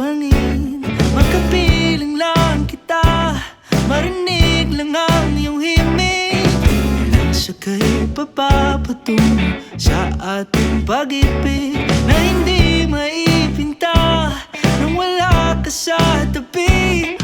buwangin Magkapiling lang kita. Marinig lang ang iyong himig. Sakay papapatungo Sa ating pag-ibig Na hindi maipinta Nang wala ka sa tabi.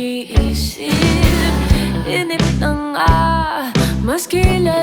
Nakiisip, inip na nga ah, Maski lang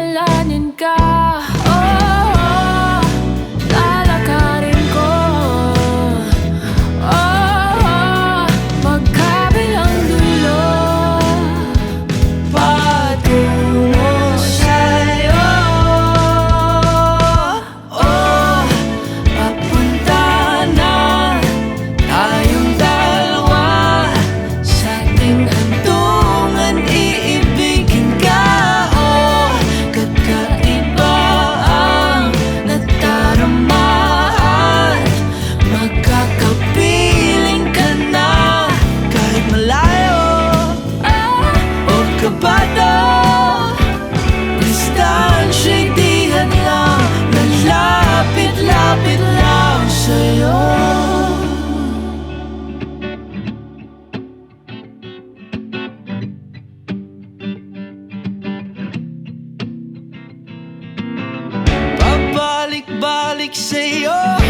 make you